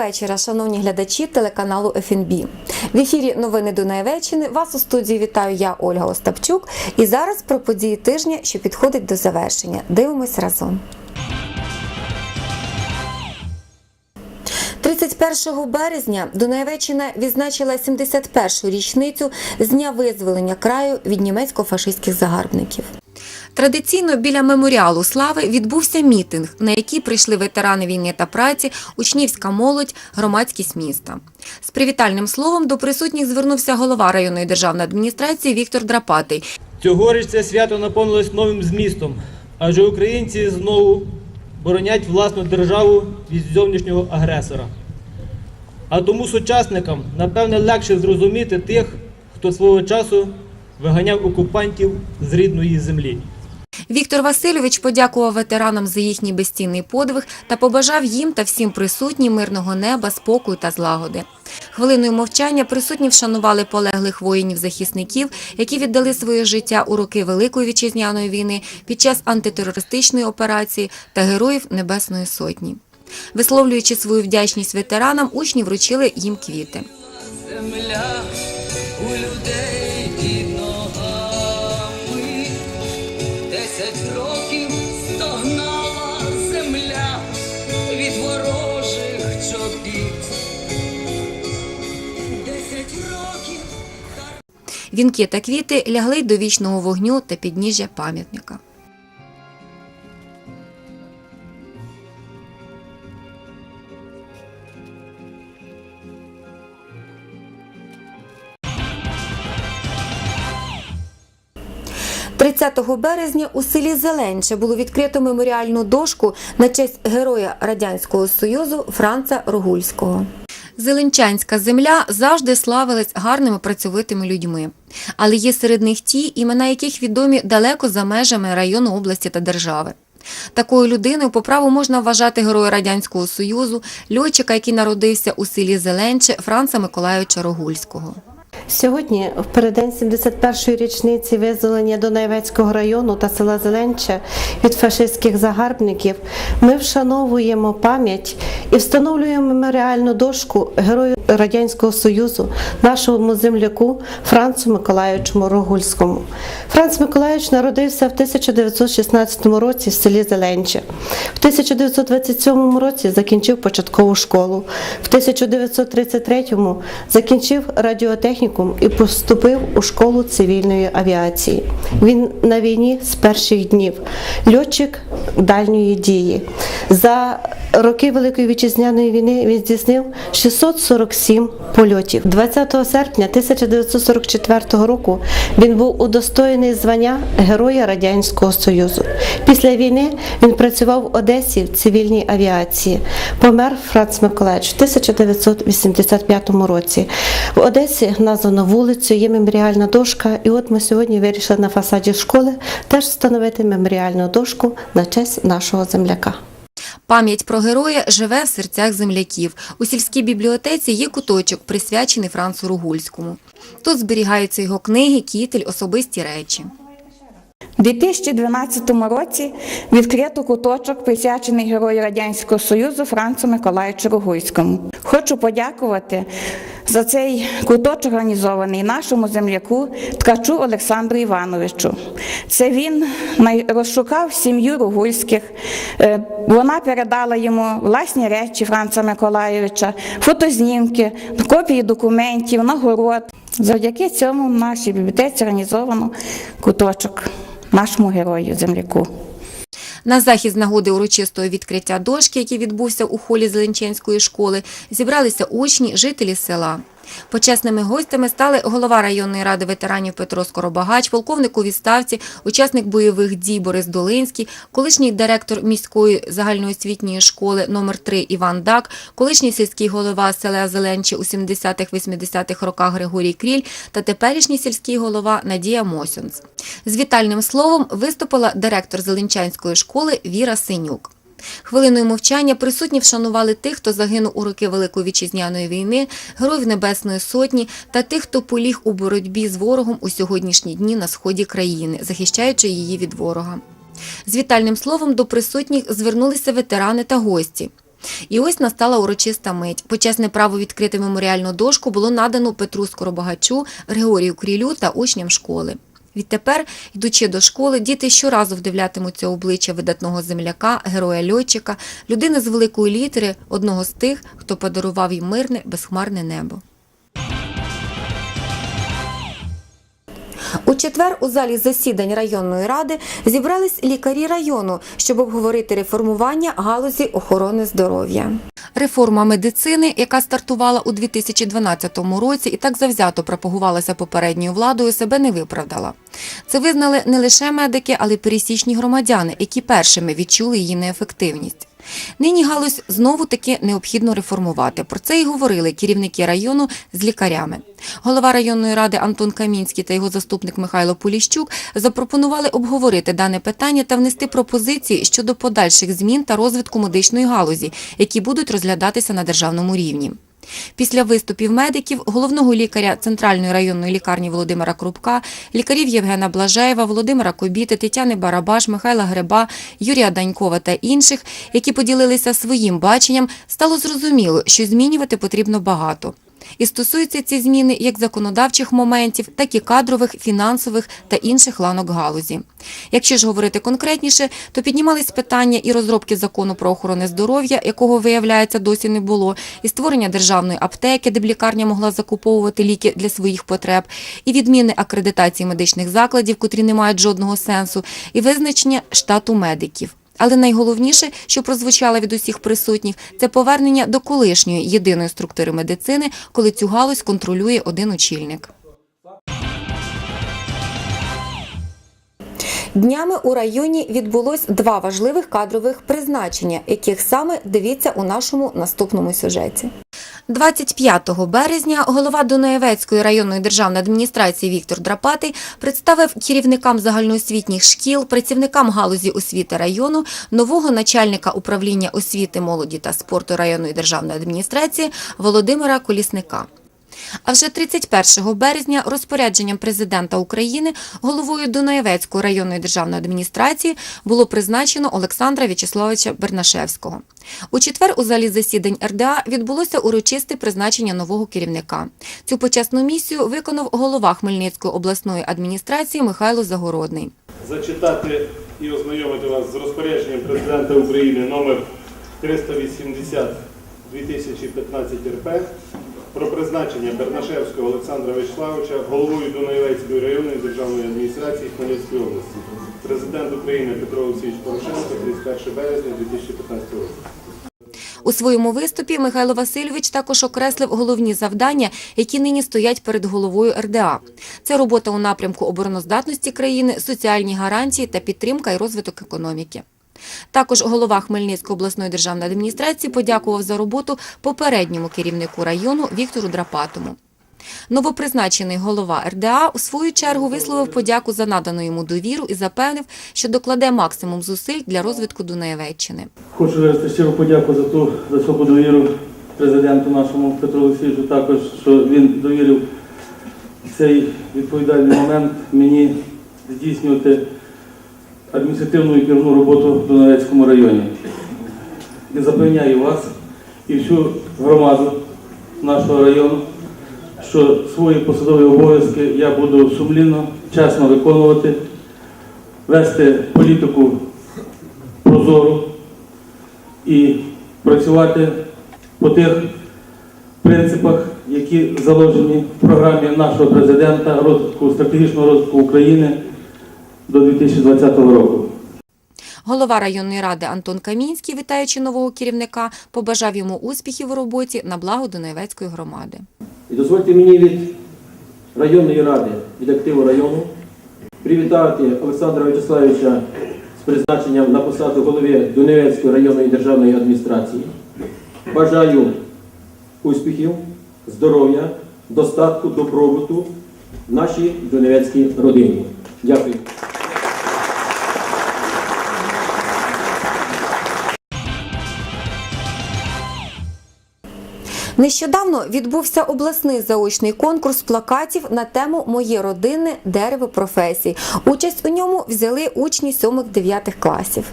вечора, шановні глядачі телеканалу ФНБ. В ефірі новини Дунаєвеччини. Вас у студії вітаю я, Ольга Остапчук. І зараз про події тижня, що підходить до завершення. Дивимось разом. 31 березня Дунаєвеччина відзначила 71-ю річницю з дня визволення краю від німецько-фашистських загарбників. Традиційно біля меморіалу слави відбувся мітинг, на який прийшли ветерани війни та праці, учнівська молодь, громадськість міста. З привітальним словом до присутніх звернувся голова районної державної адміністрації Віктор Драпатий. Цьогоріч це свято наповнилось новим змістом, адже українці знову боронять власну державу від зовнішнього агресора. А тому сучасникам, напевне, легше зрозуміти тих, хто свого часу виганяв окупантів з рідної землі. Віктор Васильович подякував ветеранам за їхній безцінний подвиг та побажав їм та всім присутнім мирного неба, спокою та злагоди. Хвилиною мовчання присутні вшанували полеглих воїнів-захисників, які віддали своє життя у роки Великої вітчизняної війни під час антитерористичної операції та героїв Небесної Сотні. Висловлюючи свою вдячність ветеранам, учні вручили їм квіти. земля у людей Вінки та квіти лягли до вічного вогню та підніжжя пам'ятника. – 30 березня у селі Зеленче було відкрито меморіальну дошку на честь героя Радянського Союзу Франца Рогульського. Зеленчанська земля завжди славилась гарними працьовитими людьми, але є серед них ті, імена яких відомі далеко за межами району області та держави. Такою людиною по праву можна вважати героя Радянського Союзу, льотчика, який народився у селі Зеленче Франца Миколайовича Рогульського. Сьогодні, в переддень 71-ї річниці визволення Донайвецького району та села Зеленче від фашистських загарбників, ми вшановуємо пам'ять і встановлюємо меморіальну дошку герою Радянського Союзу, нашому земляку Францу Миколайовичу Рогульському. Франц Миколайович народився в 1916 році в селі Зеленче. В 1927 році закінчив початкову школу. В 1933 закінчив радіотехнікум і поступив у школу цивільної авіації. Він на війні з перших днів, льотчик дальньої дії. За роки Великої вітчизняної війни він здійснив 647 польотів. 20 серпня 1944 року він був удостоєний звання Героя Радянського Союзу. Після війни він працював в Одесі в цивільній авіації. Помер Франц Миколаївич в 1985 році. В Одесі названо вулицю, є меморіальна дошка, і от ми сьогодні вирішили на фасаді школи теж встановити меморіальну дошку на честь нашого земляка. Пам'ять про героя живе в серцях земляків. У сільській бібліотеці є куточок, присвячений Францу Ругульському. Тут зберігаються його книги, кітель, особисті речі. У 2012 році відкрито куточок, присвячений Герою Радянського Союзу Францу Миколаївичу Рогуйському. Хочу подякувати за цей куточок організований нашому земляку Ткачу Олександру Івановичу. Це він розшукав сім'ю Рогульських. Е, Вона передала йому власні речі Франца Миколаївича, фотознімки, копії документів, нагород. Завдяки цьому в нашій бібліотеці організовано куточок нашому герою земляку. На захід з нагоди урочистого відкриття дошки, який відбувся у холі Зеленченської школи, зібралися учні, жителі села. Почесними гостями стали голова районної ради ветеранів Петро Скоробагач, полковник у відставці, учасник бойових дій Борис Долинський, колишній директор міської загальноосвітньої школи номер 3 Іван Дак, колишній сільський голова села Зеленче у 70-80-х роках Григорій Кріль та теперішній сільський голова Надія Мосюнц. З вітальним словом виступила директор Зеленчанської школи Віра Синюк. Хвилиною мовчання присутні вшанували тих, хто загинув у роки Великої вітчизняної війни, героїв Небесної Сотні та тих, хто поліг у боротьбі з ворогом у сьогоднішні дні на сході країни, захищаючи її від ворога. З вітальним словом до присутніх звернулися ветерани та гості. І ось настала урочиста мить. Почесне право відкрити меморіальну дошку було надано Петру Скоробагачу, Григорію Крілю та учням школи. Відтепер, йдучи до школи, діти щоразу вдивлятимуться обличчя видатного земляка, героя льотчика, людини з великої літери, одного з тих, хто подарував їм мирне, безхмарне небо. У четвер у залі засідань районної ради зібрались лікарі району, щоб обговорити реформування галузі охорони здоров'я. Реформа медицини, яка стартувала у 2012 році і так завзято пропагувалася попередньою владою, себе не виправдала. Це визнали не лише медики, але й пересічні громадяни, які першими відчули її неефективність. Нині галузь знову таки необхідно реформувати. Про це і говорили керівники району з лікарями. Голова районної ради Антон Камінський та його заступник Михайло Поліщук запропонували обговорити дане питання та внести пропозиції щодо подальших змін та розвитку медичної галузі, які будуть розглядатися на державному рівні. Після виступів медиків, головного лікаря Центральної районної лікарні Володимира Крупка, лікарів Євгена Блажеєва, Володимира Кобіти, Тетяни Барабаш, Михайла Греба, Юрія Данькова та інших, які поділилися своїм баченням, стало зрозуміло, що змінювати потрібно багато. І стосуються ці зміни як законодавчих моментів, так і кадрових, фінансових та інших ланок галузі. Якщо ж говорити конкретніше, то піднімались питання і розробки закону про охорону здоров'я, якого виявляється досі не було, і створення державної аптеки, де б лікарня могла закуповувати ліки для своїх потреб, і відміни акредитації медичних закладів, котрі не мають жодного сенсу, і визначення штату медиків. Але найголовніше, що прозвучало від усіх присутніх, це повернення до колишньої єдиної структури медицини, коли цю галузь контролює один очільник. Днями у районі відбулось два важливих кадрових призначення, яких саме дивіться у нашому наступному сюжеті. 25 березня голова Дунаєвецької районної державної адміністрації Віктор Драпатий представив керівникам загальноосвітніх шкіл, працівникам галузі освіти району нового начальника управління освіти, молоді та спорту районної державної адміністрації Володимира Колісника. А вже 31 березня розпорядженням президента України головою Дунаєвецької районної державної адміністрації було призначено Олександра В'ячеславовича Бернашевського. У четвер у залі засідань РДА відбулося урочисте призначення нового керівника. Цю почесну місію виконав голова Хмельницької обласної адміністрації Михайло Загородний. зачитати і ознайомити вас з розпорядженням президента України номер 380 2015 РП про призначення Бернашевського Олександра Вячеславовича головою Дунаєвецької районної державної адміністрації Хмельницької області. Президент України Петро Олексійович Порошенко 31 березня 2015 року. У своєму виступі Михайло Васильович також окреслив головні завдання, які нині стоять перед головою РДА. Це робота у напрямку обороноздатності країни, соціальні гарантії та підтримка і розвиток економіки. Також голова Хмельницької обласної державної адміністрації подякував за роботу попередньому керівнику району Віктору Драпатому. Новопризначений голова РДА у свою чергу висловив подяку за надану йому довіру і запевнив, що докладе максимум зусиль для розвитку Дунаєвеччини. Хочу виразити щиру подяку за ту високу довіру президенту нашому Петру Олексійовичу, також що він довірив цей відповідальний момент мені здійснювати адміністративну і керівну роботу в Донецькому районі. І запевняю вас і всю громаду нашого району, що свої посадові обов'язки я буду сумлінно, чесно виконувати, вести політику прозору і працювати по тих принципах, які заложені в програмі нашого президента розвитку стратегічного розвитку України до 2020 року. Голова районної ради Антон Камінський, вітаючи нового керівника, побажав йому успіхів у роботі на благо Дунаєвецької громади. І дозвольте мені від районної ради, від активу району, привітати Олександра Вячеславовича з призначенням на посаду голови Донецької районної державної адміністрації. Бажаю успіхів, здоров'я, достатку, добробуту нашій Донецькій родині. Дякую. Нещодавно відбувся обласний заочний конкурс плакатів на тему Моє родинне дерево професій. Участь у ньому взяли учні 7-9 класів.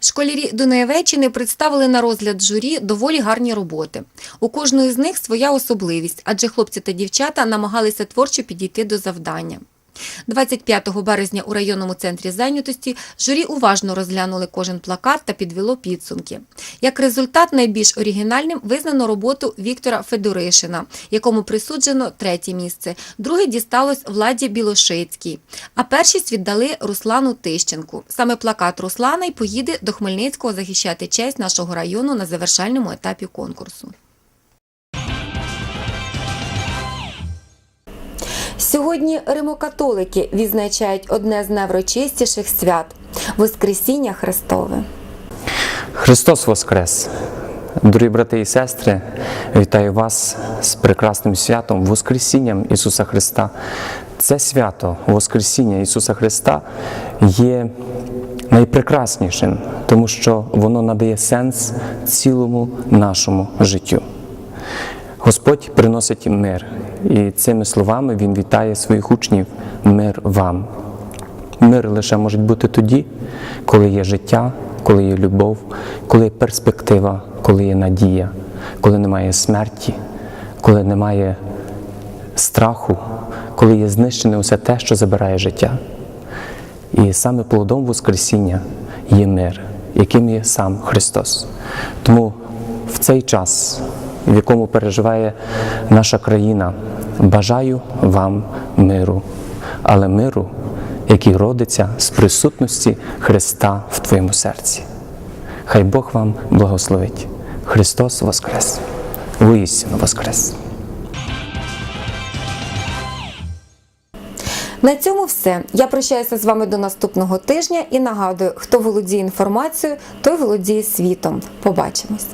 Школярі Дунаєвеччини представили на розгляд журі доволі гарні роботи. У кожної з них своя особливість, адже хлопці та дівчата намагалися творчо підійти до завдання. 25 березня у районному центрі зайнятості журі уважно розглянули кожен плакат та підвело підсумки. Як результат, найбільш оригінальним визнано роботу Віктора Федоришина, якому присуджено третє місце. Друге дісталось Владі Білошицькій, а першість віддали Руслану Тищенку. Саме плакат Руслана й поїде до Хмельницького захищати честь нашого району на завершальному етапі конкурсу. Сьогодні римокатолики відзначають одне з найврочистіших свят Воскресіння Христове. Христос Воскрес! Дорогі брати і сестри, вітаю вас з прекрасним святом Воскресінням Ісуса Христа. Це свято Воскресіння Ісуса Христа є найпрекраснішим, тому що воно надає сенс цілому нашому життю. Господь приносить мир, і цими словами Він вітає своїх учнів мир вам. Мир лише може бути тоді, коли є життя, коли є любов, коли є перспектива, коли є надія, коли немає смерті, коли немає страху, коли є знищене усе те, що забирає життя. І саме плодом Воскресіння є мир, яким є сам Христос. Тому в цей час, в якому переживає наша країна, бажаю вам миру, але миру, який родиться з присутності Христа в твоєму серці. Хай Бог вам благословить. Христос Воскрес! Воістину Воскрес! На цьому все. Я прощаюся з вами до наступного тижня і нагадую, хто володіє інформацією, той володіє світом. Побачимось.